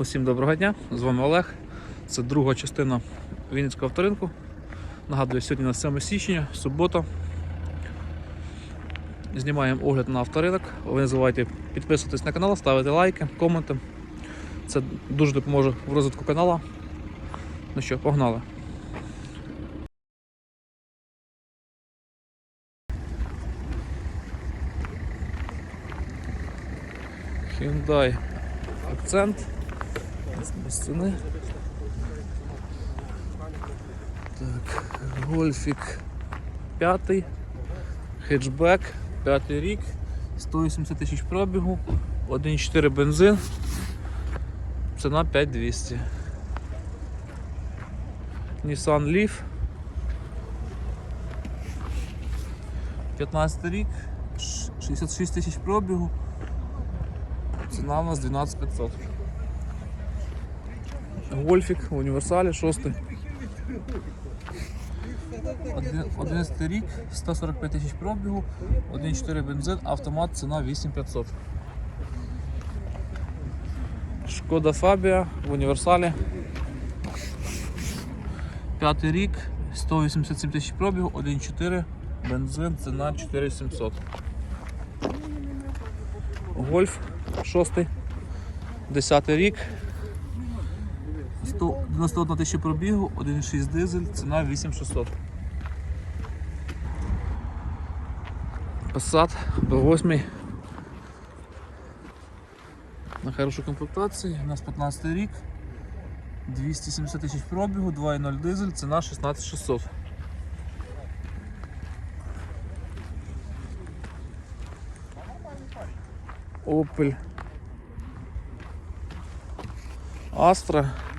Усім доброго дня, з вами Олег. Це друга частина Вінницького авторинку. Нагадую, сьогодні на 7 січня, субота. Знімаємо огляд на авторинок. Ви не забувайте підписуватись на канал, ставити лайки, коменти. Це дуже допоможе в розвитку каналу. Ну що, погнали. Hyundai акцент. Без ціни. Так, гольфік п'ятий, хетчбек, п'ятий рік, 180 тисяч пробігу, 1,4 бензин, ціна 5200. Nissan Leaf. 15 рік, 66 тисяч пробігу, ціна у нас 12500. Гольфік в універсалі 6. 11 рік, 145 тисяч пробігу, 1,4 бензин, автомат, ціна 8500. Шкода Фабія в універсалі. П'ятий рік, 187 тисяч пробігу, 1,4 бензин, ціна 4700. Гольф 6. 10 рік. 191 тисяча пробігу, 1,6 дизель, ціна 8600. Passat B8 на хорошій комплектації, у нас 15 рік, 270 тисяч пробігу, 2,0 дизель, ціна 16600. Opel Astra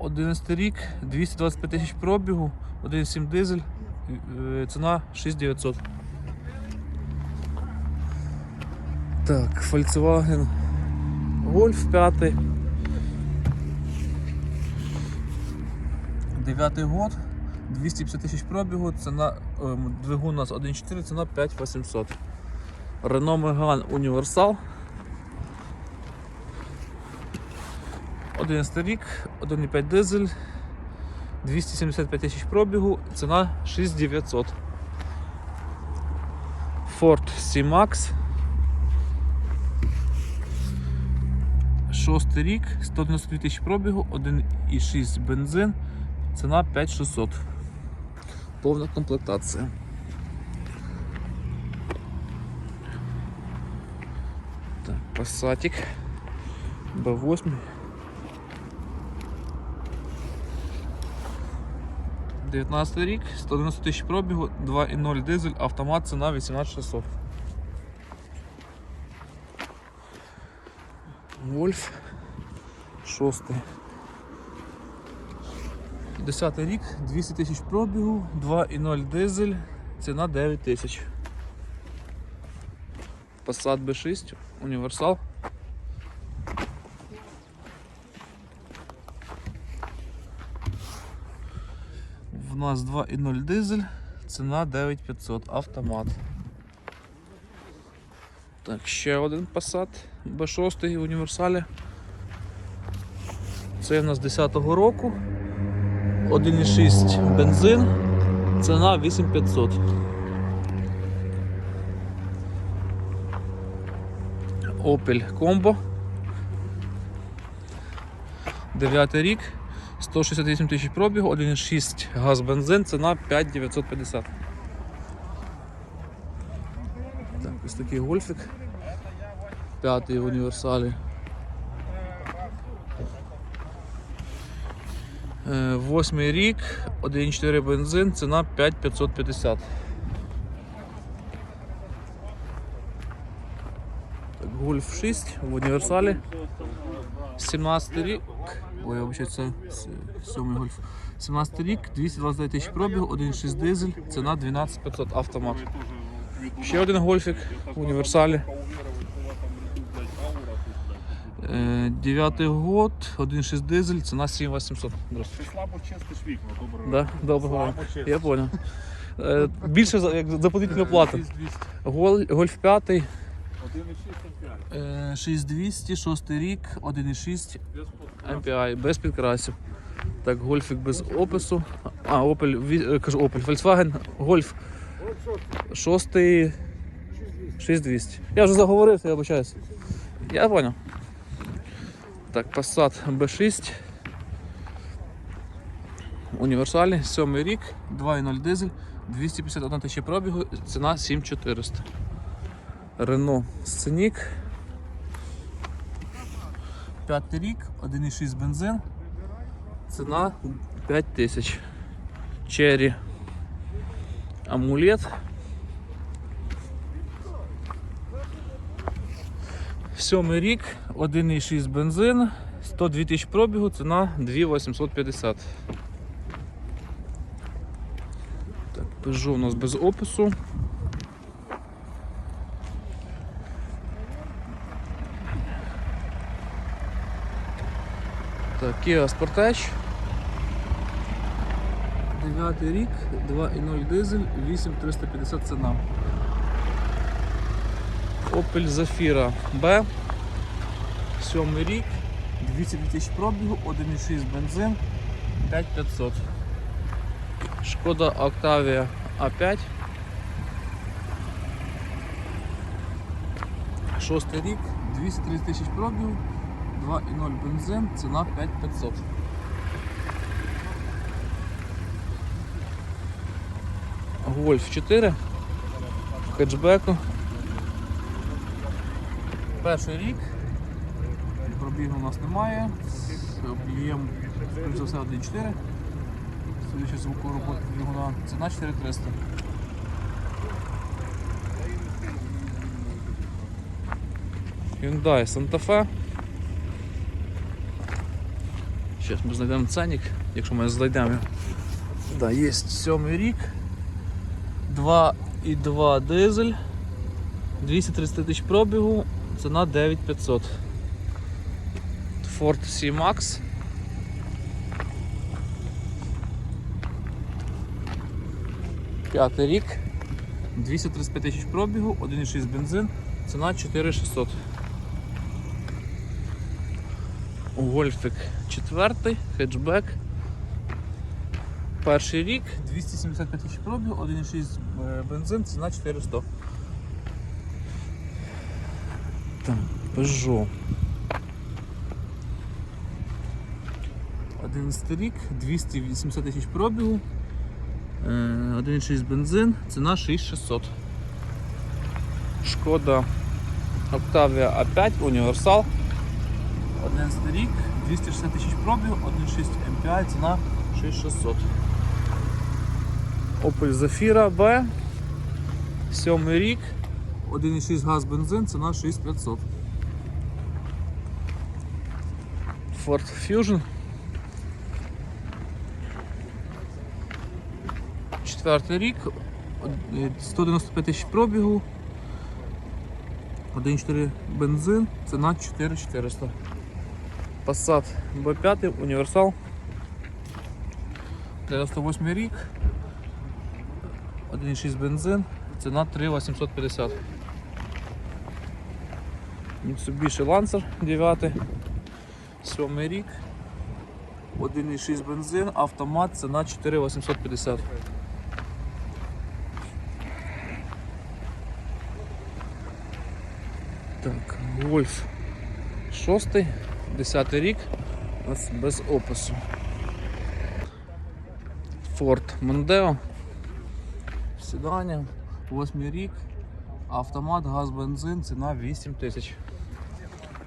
11 рік, 225 тисяч пробігу, 1,7 дизель, е, ціна 6900. Так, Volkswagen Golf 5. 9 год, 250 тисяч пробігу, ціна, ем, двигун у нас 1,4, ціна 5800. Renault Megane Universal 11 рік, 1,5 дизель, 275 тисяч пробігу, ціна 6900. Ford C-Max. 6 рік, 192 тисячі пробігу, 1,6 бензин, ціна 5600. Повна комплектація. Так, Passatик B8. 19 рік, 190 тисяч пробігу, 2,0 дизель, автомат, ціна 18600. Вольф 6. 10 рік, 200 тисяч пробігу, 2,0 дизель, ціна 9 тисяч. Passat B6, універсал. В нас 2,0 дизель, ціна 9500, автомат. Так, ще один Passat B6 в універсалі. Це в нас 10-го року. 1,6 бензин, ціна 8500. Opel Combo. 9 рік, 168 тисяч пробігу, 1,6 газ бензин, ціна 5950. Так, ось такий гольфик. П'ятий в універсалі. Е, Восьмий рік, 1,4 бензин, ціна 5550. Гольф 6 в універсалі. 17 рік. Ой, я вибачаю, це сьомий гольф. 17 рік, 229 тисяч пробігу, 1,6 дизель, ціна 12500 автомат. Ще один гольфик в універсалі. Е, Дев'ятий год, 1,6 дизель, ціна 7800. Здравствуйте. Ти слабо чистиш вікна, добре. Да, доброго. Я понял. Е, Більше як дополнительна плата. 200. Гольф 5, Е, 6200, 6 рік, 1,6 MPI, без підкрасів. Так, гольфік без опису. А, Opel, е, кажу Opel, Volkswagen, Golf 6 6200. Я вже заговорився, я вибачаюсь. Я понял. Так, Passat B6. Універсальний, 7 рік, 2.0 дизель, 251 тисяча пробігу, ціна 7400. Renault Scenic. П'ятий рік, 1,6 бензин. Ціна 5 тисяч. Cherry Амулет. Сьомий рік, 1,6 бензин, 102 тисяч пробігу, ціна 2850. Так, Peugeot у нас без опису. Kia Sportage. 9 рік, 2,0 дизель, 8350 ціна. Opel Zafira B. 7 рік, 202 тисяч пробігу, 1,6 бензин, 5500. Шкода Octavia A5. 6 рік, 230 тисяч пробігу, 2,0 бензин, ціна 5500. Гольф 4 в хетчбеку. Перший рік. Пробігу у нас немає. Об'єм, скоріш за все, 1,4. Судячи звуку роботи двигуна, ціна 4300. Hyundai Santa Fe. Зараз ми знайдемо ценник, якщо ми знайдемо. Да, є сьомий рік. 2,2 дизель. 230 тисяч пробігу, ціна 9500. Ford C-Max. П'ятий рік. 235 тисяч пробігу, 1,6 бензин, ціна 4600. Гольфик четвертий, хетчбек. Перший рік, 275 тисяч пробігу, 1,6 е, бензин, ціна 400. Так, Peugeot. 11 рік, 280 тисяч пробігу, е, 1,6 бензин, ціна 6600. Шкода Octavia A5 універсал. 11 рік, 260 тисяч пробігу, 1,6 MPI, ціна 6600. Opel Zafira B. 7 рік, 1,6 газ бензин, ціна 6500. Ford Fusion. Четвертий рік, е, 195 тисяч пробігу, 1,4 бензин, ціна 4400. Passat B5, універсал. 98 рік, 1,6 бензин, ціна 3850. Mitsubishi Lancer 9, 7 рік, 1,6 бензин, автомат, ціна 4850. Так, Golf 6, 10 рік, у без опису. Ford Mondeo. Седані, 8 рік, автомат, газ, бензин, ціна 8 тисяч.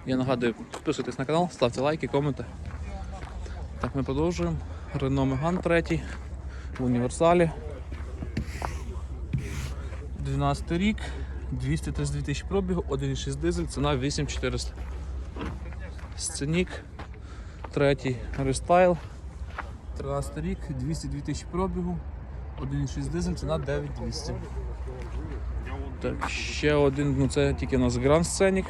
Я нагадую, підписуйтесь на канал, ставте лайки, коменти. Так, ми продовжуємо. Renault Megane 3 в універсалі. 12 рік, 232 тисячі пробігу, 1,6 дизель, ціна 8400. Сценік, третій рестайл. 13 рік, 202 тисячі пробігу, 1,6 дизель, ціна 9200. Так, ще один, ну це тільки у нас Grand Scenic.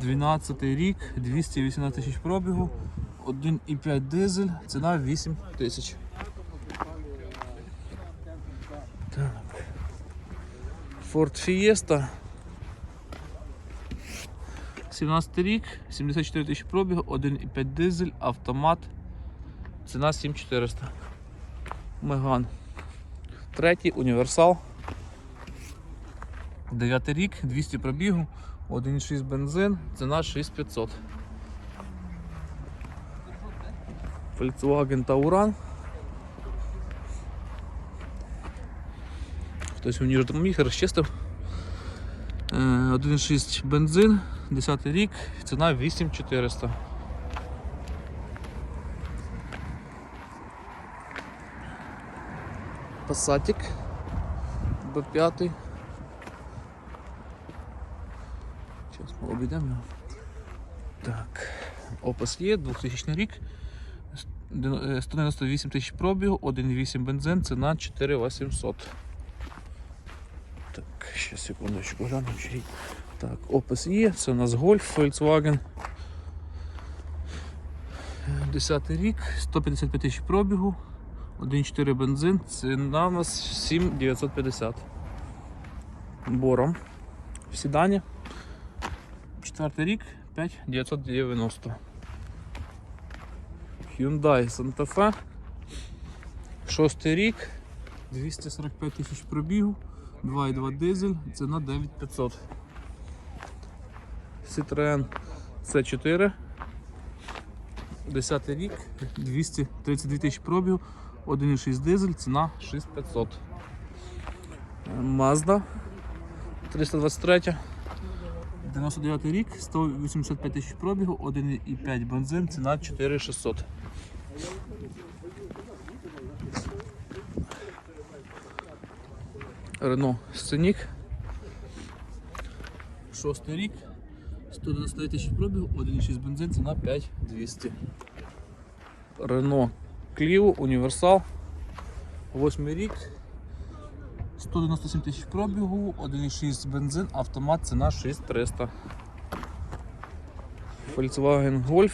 12 рік, 218 тисяч пробігу, 1,5 дизель, ціна 8 тисяч. Ford Fiesta. 17 рік, 74 тисячі пробігу, 1,5 дизель, автомат. Ціна 7400. Меган. Третій універсал. 9 рік, 200 пробігу, 1,6 бензин, ціна 6500. Volkswagen Tauran. Хтось мені вже допоміг, розчистив. Е, 1,6 бензин, 10 рік, ціна 8400. Пасатик Б5. Зараз ми обійдемо його. Так. Опис є, 2000 рік. Е, 198 тисяч пробігу, 1,8 бензин, ціна 4800. Ще секундочку гляну. чи. Так, опис є, це у нас Golf Volkswagen. 10 рік, 155 тисяч пробігу, 1,4 бензин, ціна у нас 7950. Бором. Седані. 4 рік, 5990. Hyundai Santa Fe. 6 рік, 245 тисяч пробігу, 2,2 дизель, ціна 9500. Citroen C4. 10 рік, 232 тисячі пробігу, 1,6 дизель, ціна 6500. Е, Mazda 323. 99 рік, 185 тисяч пробігу, 1,5 бензин, ціна 4600. Рено Сценік. Шостий рік, 199 тисяч пробігу, 1,6 бензин, ціна 5200. Рено Кліо, Універсал. Восьмий рік, 197 тисяч пробігу, 1,6 бензин, автомат, ціна 6300. Volkswagen Golf.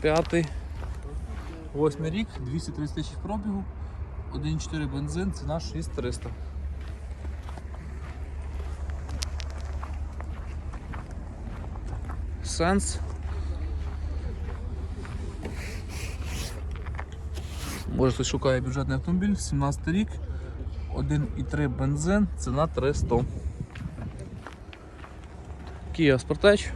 П'ятий. Восьмий рік, 230 тисяч пробігу, 1,4 бензин, ціна 6300. Сенс. Може хтось шукає бюджетний автомобіль, 17 рік, 1,3 бензин, ціна 300. Kia Sportage.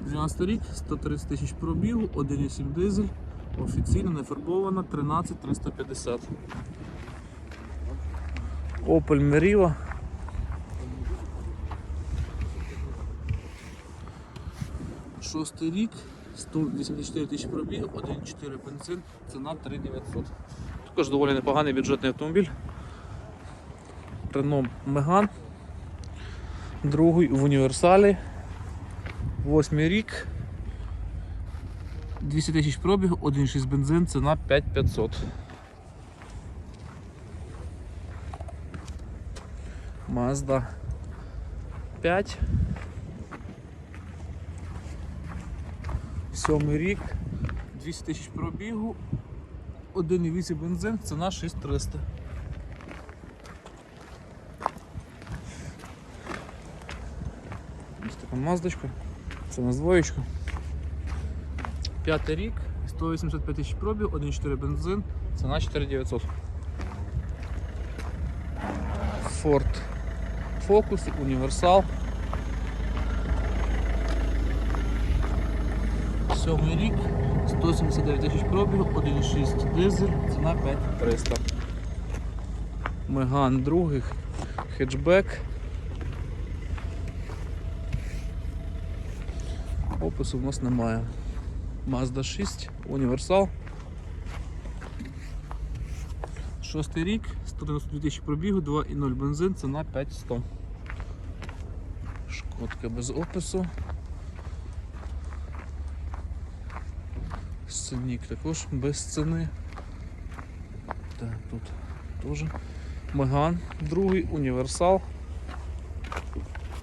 12 рік, 130 тисяч пробігу, 1,7 дизель, офіційно не фарбована, 13 350. Opel Meriva. Шостий рік, 184 тисячі пробігу, 1,4 бензин, ціна 3900. Також доволі непоганий бюджетний автомобіль. Renault Megane. Другий в універсалі. Восьмий рік. 200 тисяч пробігу, 1,6 бензин, ціна 5500. Mazda 5. Сьомий рік, 200 тисяч пробігу, 1,8 бензин, ціна 6300. Ось така маздочка, це у нас двоєчка. П'ятий рік, 185 тисяч пробіг, 1,4 бензин, ціна 4900. Ford Focus, універсал. Сьомий рік, 179 тисяч пробігу, 1,6 дизель, ціна 5300. Меган другий, хетчбек. Опису в нас немає. Mazda 6, універсал. Шостий рік, 192 тисячі пробігу, 2,0 бензин, ціна 5100. Шкодка без опису. Сценік також без ціни. Так, тут теж. Меган, другий, універсал.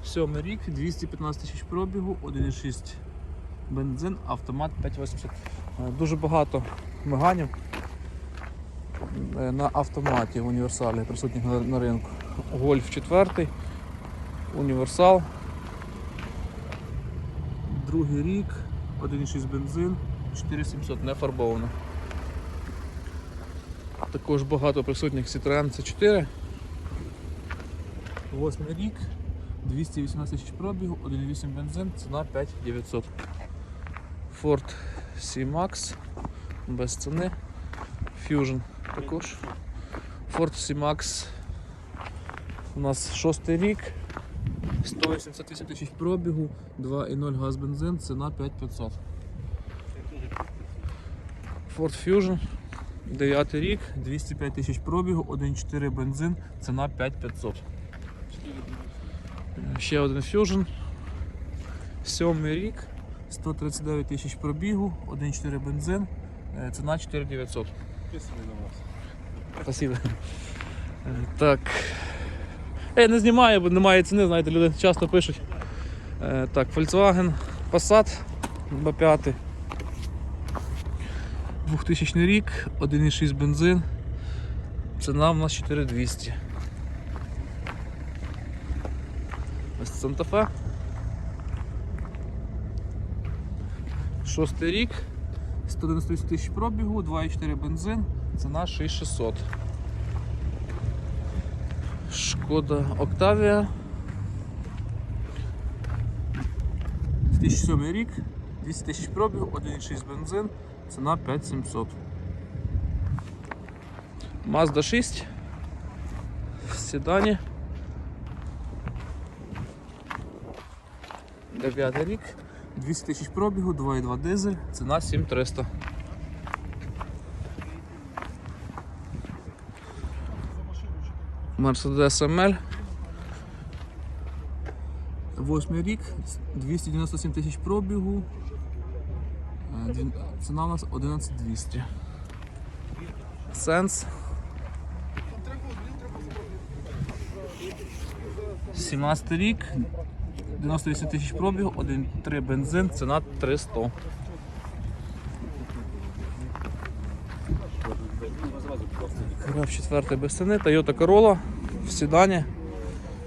Сьомий рік, 215 тисяч пробігу, 1,6 бензин, автомат 580. Е, Дуже багато меганів. е, на автоматі в універсалі присутніх на, ринку. Гольф 4, універсал. Другий рік, 1,6 бензин, 4700, не фарбовано. Також багато присутніх Citroen C4. Восьмий рік, 218 тисяч пробігу, 1,8 бензин, ціна 5900. Ford C-Max без ціни. Fusion також. Ford C-Max у нас шостий рік. 188 тисяч пробігу, 2,0 газ бензин, ціна 5500. Ford Fusion, 9 рік, 205 тисяч пробігу, 1,4 бензин, ціна 5500. Ще один Fusion. Сьомий рік, 139 тисяч пробігу, 1,4 бензин, е, ціна 4900. Спасибо. Е, Так. Я не знімаю, бо немає ціни, знаєте, люди часто пишуть. Е, Так, Volkswagen Passat B5. 2000 рік, 1,6 бензин. Ціна в нас 4200. Ось Santa Шостий рік, 198 тисяч пробігу, 2,4 бензин, ціна 6600. Шкода Октавія. 2007 рік, 200 тисяч пробігу, 1,6 бензин, ціна 5700. Mazda 6 в седані. 9 рік, 200 тисяч пробігу, 2,2 дизель, ціна 7300. Mercedes ML. Восьмий рік, 297 тисяч пробігу. Е, Ціна у нас 11200. Сенс. 17 рік, 98 тисяч пробігу, 1,3 бензин, ціна 300. Граф 4 без ціни, Toyota Corolla в седані.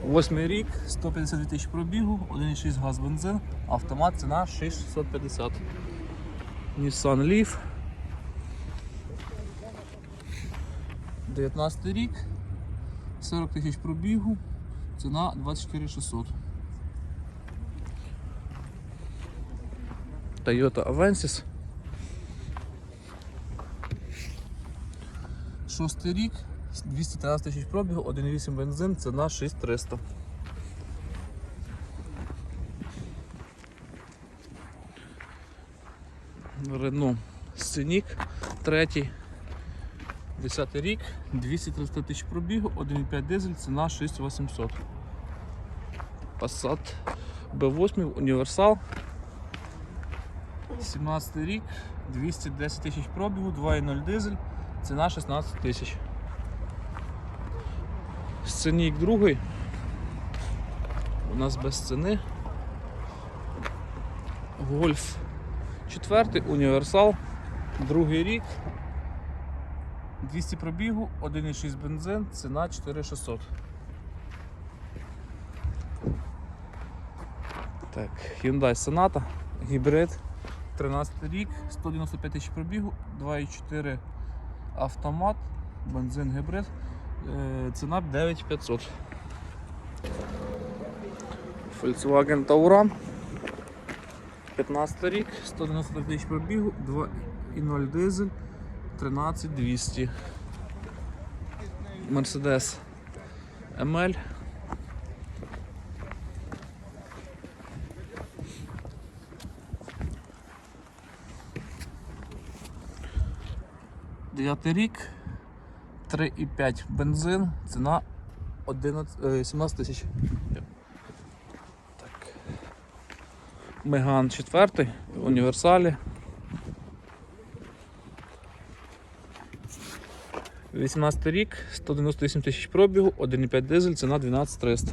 Восьмий рік, 152 тисячі пробігу, 1,6 газ бензин, автомат ціна 6650. Nissan Leaf. 19 рік, 40 тисяч пробігу, ціна 24600. Toyota Avensis. Шостий рік, 213 тисяч пробігу, 1,8 бензин, ціна 6300. Рено Сценік, третій, 10 рік, 230 тисяч пробігу, 1,5 дизель, ціна 6800. Passat B8, універсал. 17 рік, 210 тисяч пробігу, 2,0 дизель, ціна 16 тисяч. Сценік другий. У нас без ціни. Гольф четвертий, універсал, другий рік. 200 пробігу, 1,6 бензин, ціна 4600. Так, Hyundai Sonata, гібрид, 13 рік, 195 тисяч пробігу, 2,4 автомат, бензин гібрид, е, ціна 9500. Volkswagen Tauran, 15 рік, 190 тисяч пробігу, 2,0 дизель, 13200. Mercedes ML. Дев'ятий рік, 3,5 бензин, ціна 11, е, 17 тисяч. Так. Меган 4, універсалі. 18 рік, 198 тисяч пробігу, 1,5 дизель, ціна 12300.